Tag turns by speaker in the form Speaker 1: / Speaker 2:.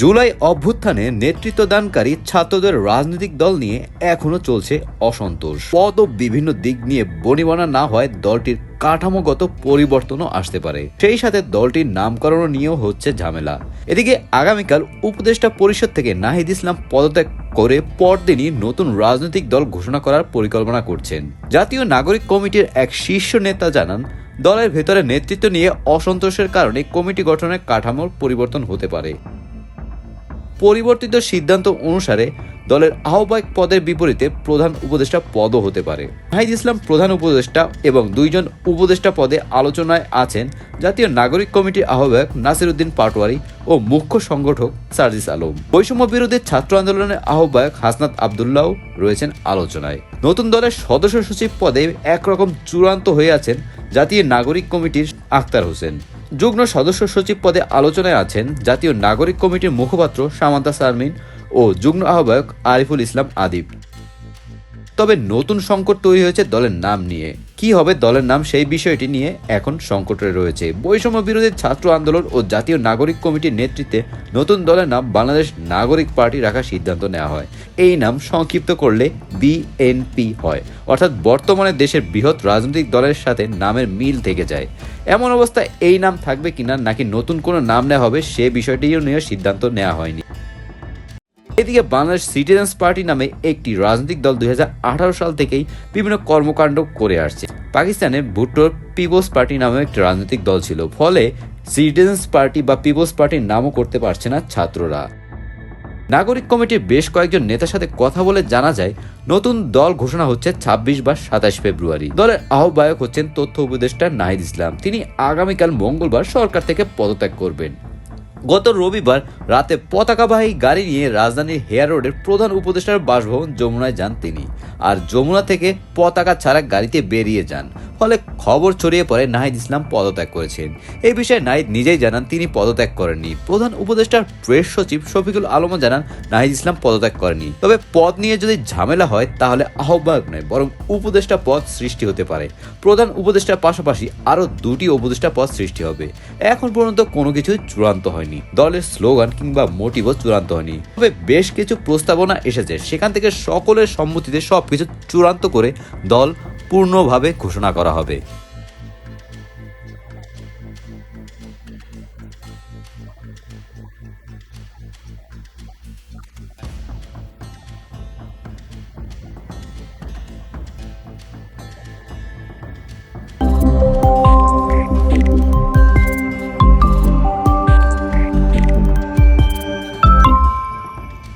Speaker 1: জুলাই অভ্যুত্থানে নেতৃত্ব দানকারী ছাত্রদের রাজনৈতিক দল নিয়ে এখনও চলছে অসন্তোষ। পদ বিভিন্ন দিক নিয়ে বনিবনা না হয় দলটির কাঠামোগত পরিবর্তনও আসতে পারে। সেই সাথে দলটির নামকরণ নিয়েও হচ্ছে ঝামেলা। এদিকে আগামীকাল উপদেষ্টা পরিষদ থেকে নাহিদ ইসলাম পদত্যাগ করে পরদিনই নতুন রাজনৈতিক দল ঘোষণা করার পরিকল্পনা করছেন। জাতীয় নাগরিক কমিটির এক শীর্ষ নেতা জানান, দলের ভেতরে নেতৃত্ব নিয়ে অসন্তোষের কারণে কমিটি গঠনের কাঠামোর পরিবর্তন হতে পারে। পরিবর্তিত সিদ্ধান্ত অনুসারে দলের আহ্বায়ক পদের বিপরীতে প্রধান উপদেষ্টা পদও হতে পারে। নাহিদ ইসলাম প্রধান উপদেষ্টা এবং দুইজন উপদেষ্টা পদে আলোচনায় আছেন জাতীয় নাগরিক কমিটির আহ্বায়ক নাসির উদ্দিন পাটোয়ারি ও মুখ্য সংগঠক সার্জিস আলম। বৈষম্য বিরোধী ছাত্র আন্দোলনের আহ্বায়ক হাসনাত আবদুল্লাহ রয়েছেন আলোচনায়। নতুন দলের সদস্য সচিব পদে একরকম চূড়ান্ত হয়ে আছেন জাতীয় নাগরিক কমিটির আখতার হোসেন। যুগ্ম সদস্য সচিব পদে আলোচনায় আছেন জাতীয় নাগরিক কমিটির মুখপাত্র সামান্তা সারমিন ও যুগ্ম আহ্বায়ক আরিফুল ইসলাম আদিব। তবে নতুন সংকট তৈরি হয়েছে দলের নাম নিয়ে। কি হবে দলের নাম সেই বিষয়টি নিয়ে এখন সংকটে রয়েছে। বৈষম্য বিরোধী ছাত্র আন্দোলন ও জাতীয় নাগরিক কমিটির নেতৃত্বে নতুন দলের নাম বাংলাদেশ নাগরিক পার্টি রাখার সিদ্ধান্ত নেওয়া হয়। এই নাম সংক্ষিপ্ত করলে বিএনপি হয়। অর্থাৎ বর্তমানে দেশের বৃহৎ রাজনৈতিক দলের সাথে নামের মিল থেকে যায়। এমন অবস্থায় এই নাম থাকবে কিনা নাকি নতুন কোনো নাম নেওয়া হবে সে বিষয়টিও নিয়ে সিদ্ধান্ত নেওয়া হয়নি। এদিকে বাংলাদেশ সিটিজেন্স পার্টি নামে একটি রাজনৈতিক দল দুই সাল থেকেই বিভিন্ন কর্মকাণ্ড করে আসছে। পাকিস্তানের ভুট্টোর পিপলস পার্টি নামে একটি রাজনৈতিক দল ছিল। ফলে সিটিজেন্স পার্টি বা পিপলস পার্টির নামও করতে পারছে না ছাত্ররা। নাগরিক কমিটির বেশ কয়েকজন নেতার সাথে কথা বলে জানা যায়, নতুন দল ঘোষণা হচ্ছে ছাব্বিশ বা সাতাশ ফেব্রুয়ারি। দলের আহ্বায়ক হচ্ছেন তথ্য উপদেষ্টা নাহিদ ইসলাম। তিনি আগামীকাল মঙ্গলবার সরকার থেকে পদত্যাগ করবেন। গত রবিবার রাতে পতাকাবাহী গাড়ি নিয়ে রাজধানীর হেয়ার রোডের প্রধান উপদেষ্টার বাসভবন যমুনায় যান তিনি। আর যমুনা থেকে পতাকা ছাড়া গাড়িতে বেরিয়ে যান। ফলে খবর ছড়িয়ে পড়ে নাহিদ ইসলাম পদত্যাগ করেছেন। এই বিষয়ে নাহিদ নিজেই জানান তিনি পদত্যাগ করেননি। প্রধান উপদেষ্টার প্রেস সচিব শফিকুল আলমও জানান, নাহিদ ইসলাম পদত্যাগ করেনি তবে পদ নিয়ে যদি ঝামেলা হয়, তাহলে আহ্বায়ক নয়, বরং উপদেষ্টা পদ সৃষ্টি হতে পারে। প্রধান উপদেষ্টার পাশাপাশি আরও দুটি উপদেষ্টা পদ সৃষ্টি হবে। এখন পর্যন্ত কোনো কিছুই চূড়ান্ত হয়নি। দলের স্লোগান কিংবা মোটিভও চূড়ান্ত হয়নি। তবে বেশ কিছু প্রস্তাবনা এসেছে। সেখান থেকে সকলের সম্মতিতে সব কিছু চূড়ান্ত করে দল পূর্ণভাবে ঘোষণা করা হবে।